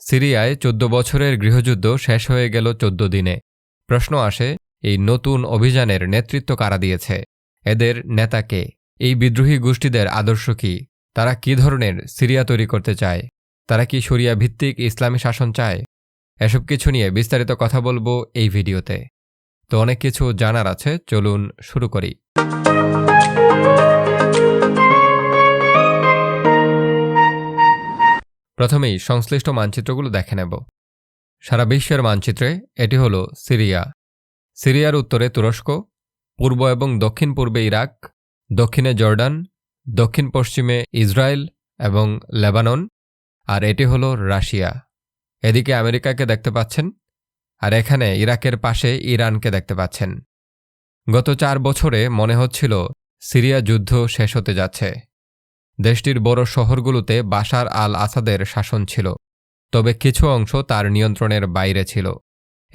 সিরিয়ায় চোদ্দ বছরের গৃহযুদ্ধ শেষ হয়ে গেল চোদ্দ দিনে। প্রশ্ন আসে, এই নতুন অভিযানের নেতৃত্ব কারা দিয়েছে? এদের নেতাকে এই বিদ্রোহী গোষ্ঠীদের আদর্শ কি? তারা কি ধরনের সিরিয়া তৈরি করতে চায়? তারা কি শরিয়া ভিত্তিক ইসলামী শাসন চায়? এসব কিছু নিয়ে বিস্তারিত কথা বলব এই ভিডিওতে। তো অনেক কিছু জানার আছে, চলুন শুরু করি। প্রথমেই সংশ্লিষ্ট মানচিত্রগুলো দেখে নেব। সারা বিশ্বের মানচিত্রে এটি হল সিরিয়া। সিরিয়ার উত্তরে তুরস্ক, পূর্ব এবং দক্ষিণ পূর্বে ইরাক, দক্ষিণে জর্ডান দক্ষিণ পশ্চিমে ইসরায়েল এবং লেবানন, আর এটি হল রাশিয়া। এদিকে আমেরিকাকে দেখতে পাচ্ছেন, আর এখানে ইরাকের পাশে ইরানকে দেখতে পাচ্ছেন। গত চার বছরে মনে হচ্ছিল সিরিয়া যুদ্ধ শেষ হতে যাচ্ছে। দেশটির বড় শহরগুলোতে বাশার আল আসাদের শাসন ছিল, তবে কিছু অংশ তার নিয়ন্ত্রণের বাইরে ছিল।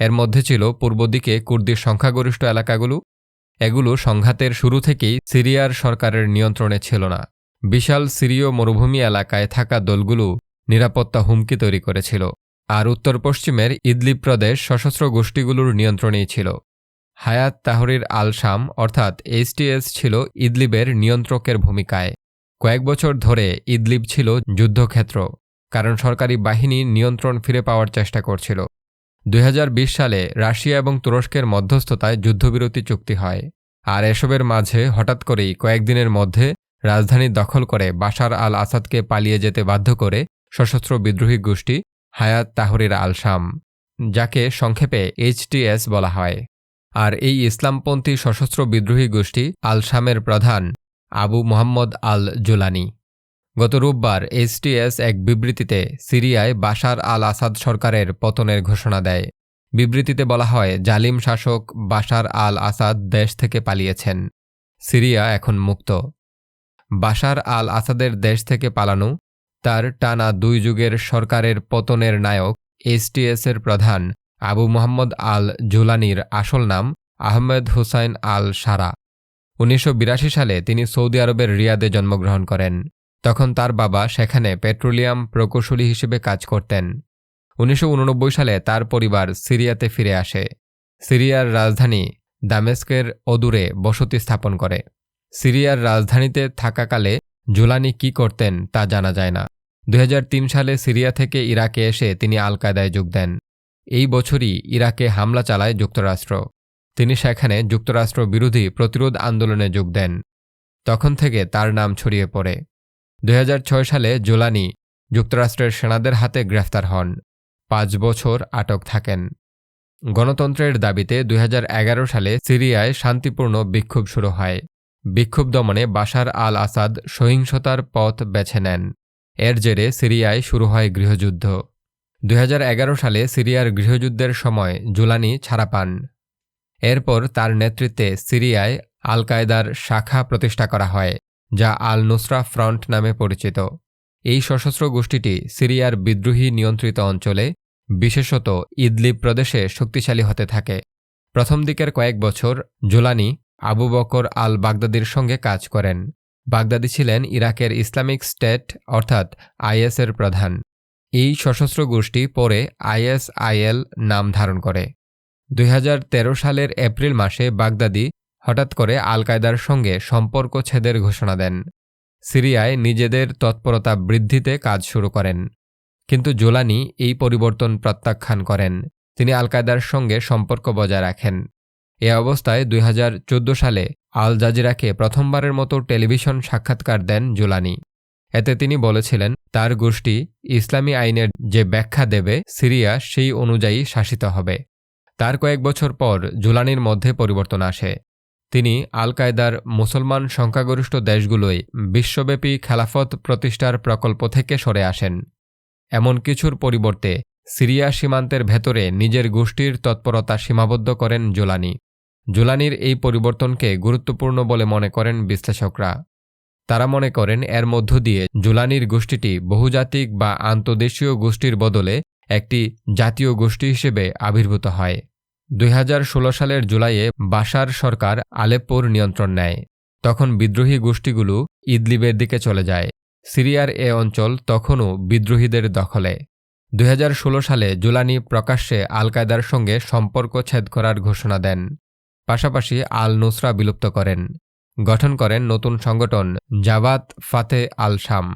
এর মধ্যে ছিল পূর্ব দিকে কুর্দির সংখ্যাগরিষ্ঠ এলাকাগুলো, এগুলো সংঘাতের শুরু থেকেই সিরিয়ার সরকারের নিয়ন্ত্রণে ছিল না। বিশাল সিরীয় মরুভূমি এলাকায় থাকা দলগুলো নিরাপত্তা হুমকি তৈরি করেছিল, আর উত্তর পশ্চিমের ইদলিব প্রদেশ সশস্ত্র গোষ্ঠীগুলোর নিয়ন্ত্রণেই ছিল। হায়াত তাহরির আল শাম, অর্থাৎ এইচটিএস ছিল ইদলিবের নিয়ন্ত্রকের ভূমিকায়। কয়েক বছর ধরে ইদলিব ছিল যুদ্ধক্ষেত্র, কারণ সরকারি বাহিনী নিয়ন্ত্রণ ফিরে পাওয়ার চেষ্টা করছিল। দুই হাজার বিশ সালে রাশিয়া এবং তুরস্কের মধ্যস্থতায় যুদ্ধবিরতি চুক্তি হয়, আর এসবের মাঝে হঠাৎ করেই কয়েকদিনের মধ্যে রাজধানী দখল করে বাশার আল আসাদকে পালিয়ে যেতে বাধ্য করে সশস্ত্র বিদ্রোহী গোষ্ঠী হায়াত তাহরির আল শাম, যাকে সংক্ষেপে এইচটিএস বলা হয়। আর এই ইসলামপন্থী সশস্ত্র বিদ্রোহী গোষ্ঠী আল শামের প্রধান আবু মোহাম্মদ আল জুলানি গত রোববার এইচটিএস এক বিবৃতিতে সিরিয়ায় বাশার আল আসাদ সরকারের পতনের ঘোষণা দেয়। বিবৃতিতে বলা হয়, জালিম শাসক বাশার আল আসাদ দেশ থেকে পালিয়েছেন। সিরিয়া এখন মুক্ত। বাশার আল আসাদের দেশ থেকে পালানো, তার টানা দুই যুগের সরকারের পতনের নায়ক এইচটিএসের প্রধান আবু মোহাম্মদ আল জুলানির আসল নাম আহমেদ হুসাইন আল সারা উনিশশো বিরাশি সালে তিনি সৌদি আরবের রিয়াদে জন্মগ্রহণ করেন। তখন তার বাবা সেখানে পেট্রোলিয়াম প্রকৌশলী হিসেবে কাজ করতেন। উনিশশো উননব্বই সালে তার পরিবার সিরিয়াতে ফিরে আসে। সিরিয়ার রাজধানী দামেস্কের অদূরে বসতি স্থাপন করে। সিরিয়ার রাজধানীতে থাকাকালে জুলানি কি করতেন তা জানা যায় না। দুই হাজার তিন সালে সিরিয়া থেকে ইরাকে এসে তিনি আল কায়দায় যোগ দেন। এই বছরই ইরাকে হামলা চালায় যুক্তরাষ্ট্র। তিনি সেখানে যুক্তরাষ্ট্র বিরোধী প্রতিরোধ আন্দোলনে যোগ দেন। তখন থেকে তার নাম ছড়িয়ে পড়ে। দুই হাজার ছয় সালে জোলানি যুক্তরাষ্ট্রের সেনাদের হাতে গ্রেফতার হন। পাঁচ বছর আটক থাকেন। গণতন্ত্রের দাবিতে দুই হাজার এগারো সালে সিরিয়ায় শান্তিপূর্ণ বিক্ষোভ শুরু হয়। বিক্ষোভ দমনে বাশার আল আসাদ সহিংসতার পথ বেছে নেন। এর জেরে সিরিয়ায় শুরু হয় গৃহযুদ্ধ। দুই হাজার এগারো সালে সিরিয়ার গৃহযুদ্ধের সময় জুলানি ছাড়া পান। এরপর তার নেতৃত্বে সিরিয়ায় আল কায়দার শাখা প্রতিষ্ঠা করা হয়, যা আল নুসরা ফ্রন্ট নামে পরিচিত। এই সশস্ত্র গোষ্ঠীটি সিরিয়ার বিদ্রোহী নিয়ন্ত্রিত অঞ্চলে, বিশেষত ইদলিব প্রদেশে শক্তিশালী হতে থাকে। প্রথম দিকের কয়েক বছর জোলানি আবু বকর আল বাগদাদির সঙ্গে কাজ করেন। বাগদাদি ছিলেন ইরাকের ইসলামিক স্টেট, অর্থাৎ আইএসের প্রধান। এই সশস্ত্র গোষ্ঠী পরে আইএসআইএল নাম ধারণ করে। দুই হাজার তেরো সালের এপ্রিল মাসে বাগদাদি হঠাৎ করে আল কায়দার সঙ্গে সম্পর্ক ছেদের ঘোষণা দেন। সিরিয়ায় নিজেদের তৎপরতা বৃদ্ধিতে কাজ শুরু করেন। কিন্তু জোলানি এই পরিবর্তন প্রত্যাখ্যান করেন। তিনি আল কায়দার সঙ্গে সম্পর্ক বজায় রাখেন। এ অবস্থায় দুই হাজার চোদ্দ সালে আল জাজিরাকে প্রথমবারের মতো টেলিভিশন সাক্ষাৎকার দেন জোলানি। এতে তিনি বলেছিলেন, তার গোষ্ঠী ইসলামী আইনের যে ব্যাখ্যা দেবে, সিরিয়া সেই অনুযায়ী শাসিত হবে। তার কয়েক বছর পর জুলানির মধ্যে পরিবর্তন আসে। তিনি আল কায়দার মুসলমান সংখ্যাগরিষ্ঠ দেশগুলোয় বিশ্বব্যাপী খেলাফত প্রতিষ্ঠার প্রকল্প থেকে সরে আসেন। এমন কিছুর পরিবর্তে সিরিয়া সীমান্তের ভেতরে নিজের গোষ্ঠীর তৎপরতা সীমাবদ্ধ করেন জোলানি। জোলানির এই পরিবর্তনকে গুরুত্বপূর্ণ বলে মনে করেন বিশ্লেষকরা। তারা মনে করেন, এর মধ্য দিয়ে জুলানির গোষ্ঠীটি বহুজাতিক বা আন্তদেশীয় গোষ্ঠীর বদলে একটি জাতীয় গোষ্ঠী হিসেবে আবির্ভূত হয়। দুই হাজার ষোলো সালের জুলাইয়ে বাশার সরকার আলেপ্পোর নিয়ন্ত্রণ নেয়। তখন বিদ্রোহী গোষ্ঠীগুলো ইদলিবের দিকে চলে যায়। সিরিয়ার এ অঞ্চল তখনও বিদ্রোহীদের দখলে। দুই হাজার ষোলো সালে জুলানি প্রকাশ্যে আল কায়দার সঙ্গে সম্পর্ক ছেদ করার ঘোষণা দেন। পাশাপাশি আল নুসরা বিলুপ্ত করেন। গঠন করেন নতুন সংগঠন জাবাত ফাতে আল শাম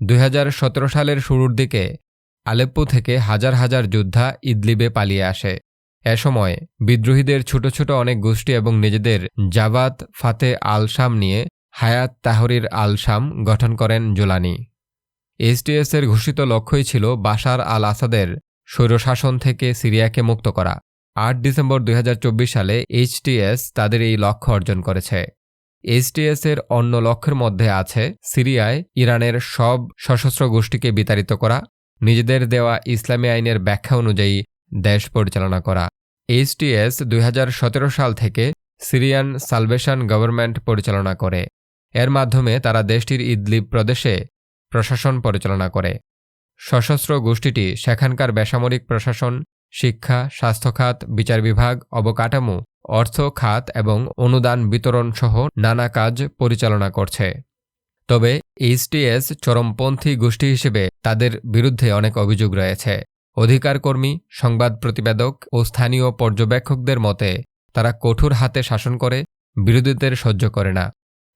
দুই হাজার সতেরো সালের শুরুর দিকে আলেপ্পো থেকে হাজার হাজার যোদ্ধা ইদলিবে পালিয়ে আসে। এ সময় বিদ্রোহীদের ছোট ছোট অনেক গোষ্ঠী এবং নিজেদের জাবাত ফাতে আল শাম নিয়ে হায়াত তাহরির আল শাম গঠন করেন জোলানি। এইচটিএসের ঘোষিত লক্ষ্যই ছিল বাশার আল আসাদের স্বৈরশাসন থেকে সিরিয়াকে মুক্ত করা। আট ডিসেম্বর দুই হাজার চব্বিশ সালে এইচটিএস তাদের এই লক্ষ্য অর্জন করেছে। এইচটিএসের অন্য লক্ষ্যের মধ্যে আছে সিরিয়ায় ইরানের সব সশস্ত্র গোষ্ঠীকে বিতাড়িত করা নিজেদের দেওয়া ইসলামী আইনের ব্যাখ্যা অনুযায়ী দেশ পরিচালনা করা। এইচটিএস দুই হাজার সতেরো সাল থেকে সিরিয়ান সালভেশন গভর্নমেন্ট পরিচালনা করে। এর মাধ্যমে তারা দেশটির ইদলিব প্রদেশে প্রশাসন পরিচালনা করে। সশস্ত্র গোষ্ঠীটি সেখানকার বেসামরিক প্রশাসন, শিক্ষা স্বাস্থ্য খাত বিচার বিভাগ, অবকাঠামো, অর্থ খাত এবং অনুদান বিতরণ সহ নানা কাজ পরিচালনা করছে। তবে এইচটিএস চরমপন্থী গোষ্ঠী হিসেবে তাদের বিরুদ্ধে অনেক অভিযোগ রয়েছে। অধিকারকর্মী, সংবাদ প্রতিবেদক ও স্থানীয় পর্যবেক্ষকদের মতে, তারা কঠোর হাতে শাসন করে, বিরোধীদের সহ্য করে না।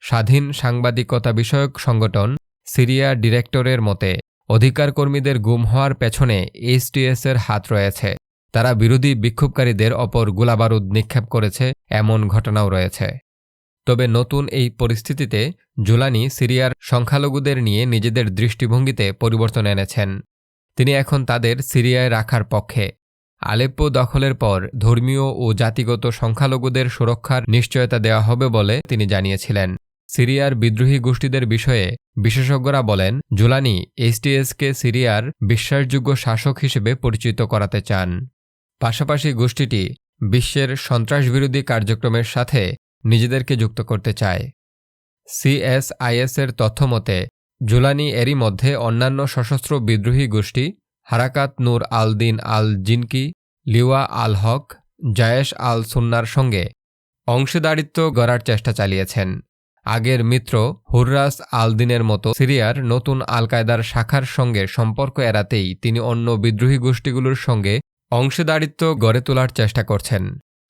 স্বাধীন সাংবাদিকতা বিষয়ক সংগঠন সিরিয়া ডিরেক্টরের মতে, অধিকারকর্মীদের গুম হওয়ার পেছনে এইচটিএসের হাত রয়েছে। তারা বিরোধী বিক্ষোভকারীদের অপর গোলাবারুদ নিক্ষেপ করেছে, এমন ঘটনাও রয়েছে। তবে নতুন এই পরিস্থিতিতে জুলানি সিরিয়ার সংখ্যালঘুদের নিয়ে নিজেদের দৃষ্টিভঙ্গিতে পরিবর্তন এনেছেন। তিনি এখন তাদের সিরিয়ায় রাখার পক্ষে। আলেপ্পো দখলের পর ধর্মীয় ও জাতিগত সংখ্যালঘুদের সুরক্ষার নিশ্চয়তা দেওয়া হবে বলে তিনি জানিয়েছিলেন। সিরিয়ার বিদ্রোহী গোষ্ঠীদের বিষয়ে বিশেষজ্ঞরা বলেন, জুলানি এইচটিএসকে সিরিয়ার বিশ্বাসযোগ্য শাসক হিসেবে পরিচিত করাতে চান। পাশাপাশি গোষ্ঠীটি বিশ্বের সন্ত্রাসবিরোধী কার্যক্রমের সাথে নিজেদেরকে যুক্ত করতে চায়। সিএসআইএসের তথ্যমতে জুলানি এরই মধ্যে অন্যান্য সশস্ত্র বিদ্রোহী গোষ্ঠী হারাকাত নূর আল দিন আল জিনকি লিওয়া আল হক জায়েশ আল সুন্নার সঙ্গে অংশীদারিত্ব গড়ার চেষ্টা চালিয়েছেন। আগের মিত্র হুররাস আল দিনের মতো সিরিয়ার নতুন আল কায়দার শাখার সঙ্গে সম্পর্ক এড়াতেই তিনি অন্য বিদ্রোহী গোষ্ঠীগুলোর সঙ্গে অংশীদারিত্ব গড়ে তোলার চেষ্টা করছেন।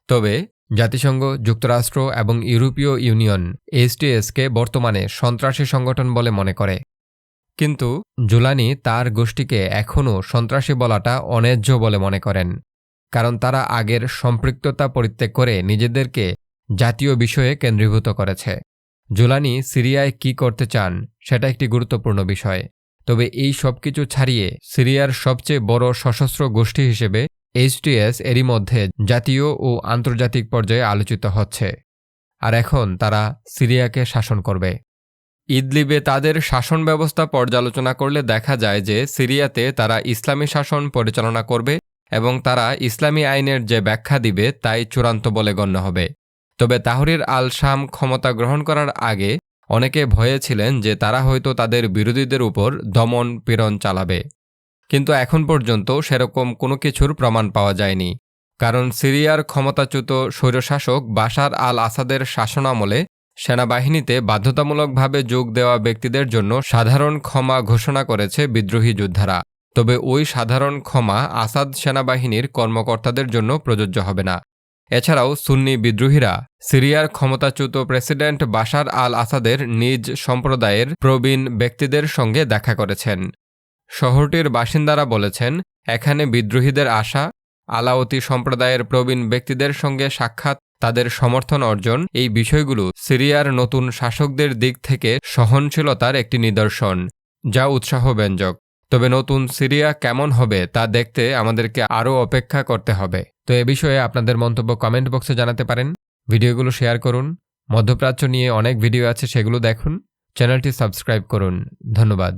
তবে জাতিসংঘ, যুক্তরাষ্ট্র এবং ইউরোপীয় ইউনিয়ন এইচটিএসকে বর্তমানে সন্ত্রাসী সংগঠন বলে মনে করে। কিন্তু জুলানি তার গোষ্ঠীকে এখনও সন্ত্রাসী বলাটা অন্যায্য বলে মনে করেন, কারণ তারা আগের সম্পৃক্ততা পরিত্যাগ করে নিজেদেরকে জাতীয় বিষয়ে কেন্দ্রীভূত করেছে। জুলানি সিরিয়ায় কি করতে চান সেটা একটি গুরুত্বপূর্ণ বিষয়, তবে এই সব কিছু ছাড়িয়ে সিরিয়ার সবচেয়ে বড় সশস্ত্র গোষ্ঠী হিসেবে এইচটিএস এরই মধ্যে জাতীয় ও আন্তর্জাতিক পর্যায়ে আলোচিত হচ্ছে। আর এখন তারা সিরিয়াকে শাসন করবে। ইদলিবে তাদের শাসন ব্যবস্থা পর্যালোচনা করলে দেখা যায় যে সিরিয়াতে তারা ইসলামী শাসন পরিচালনা করবে এবং তারা ইসলামী আইনের যে ব্যাখ্যা দিবে তাই চূড়ান্ত বলে গণ্য হবে। তবে তাহরির আল শাম ক্ষমতা গ্রহণ করার আগে অনেকে ভয়ে ছিলেন যে তারা হয়তো তাদের বিরোধীদের উপর দমন পীড়ন চালাবে। কিন্তু এখন পর্যন্ত সেরকম কোনো কিছুর প্রমাণ পাওয়া যায়নি। কারণ সিরিয়ার ক্ষমতাচ্যুত স্বৈরশাসক বাশার আল আসাদের শাসনামলে সেনাবাহিনীতে বাধ্যতামূলকভাবে যোগ দেওয়া ব্যক্তিদের জন্য সাধারণ ক্ষমা ঘোষণা করেছে বিদ্রোহী যোদ্ধারা। তবে ওই সাধারণ ক্ষমা আসাদ সেনাবাহিনীর কর্মকর্তাদের জন্য প্রযোজ্য হবে না। এছাড়াও সুন্নি বিদ্রোহীরা সিরিয়ার ক্ষমতাচ্যুত প্রেসিডেন্ট বাশার আল আসাদের নিজ সম্প্রদায়ের প্রবীণ ব্যক্তিদের সঙ্গে দেখা করেছেন। শহরটির বাসিন্দারা বলেছেন, এখানে বিদ্রোহীদের আশা, আলাওতি সম্প্রদায়ের প্রবীণ ব্যক্তিদের সঙ্গে সাক্ষাৎ, তাদের সমর্থন অর্জন, এই বিষয়গুলো সিরিয়ার নতুন শাসকদের দিক থেকে সহনশীলতার একটি নিদর্শন, যা উৎসাহব্যঞ্জক। তবে নতুন সিরিয়া কেমন হবে তা দেখতে আমাদেরকে আরও অপেক্ষা করতে হবে। তো এ বিষয়ে আপনাদের মন্তব্য কমেন্ট বক্সে জানাতে পারেন। ভিডিওগুলো শেয়ার করুন। মধ্যপ্রাচ্য নিয়ে অনেক ভিডিও আছে, সেগুলো দেখুন। চ্যানেলটি সাবস্ক্রাইব করুন। ধন্যবাদ।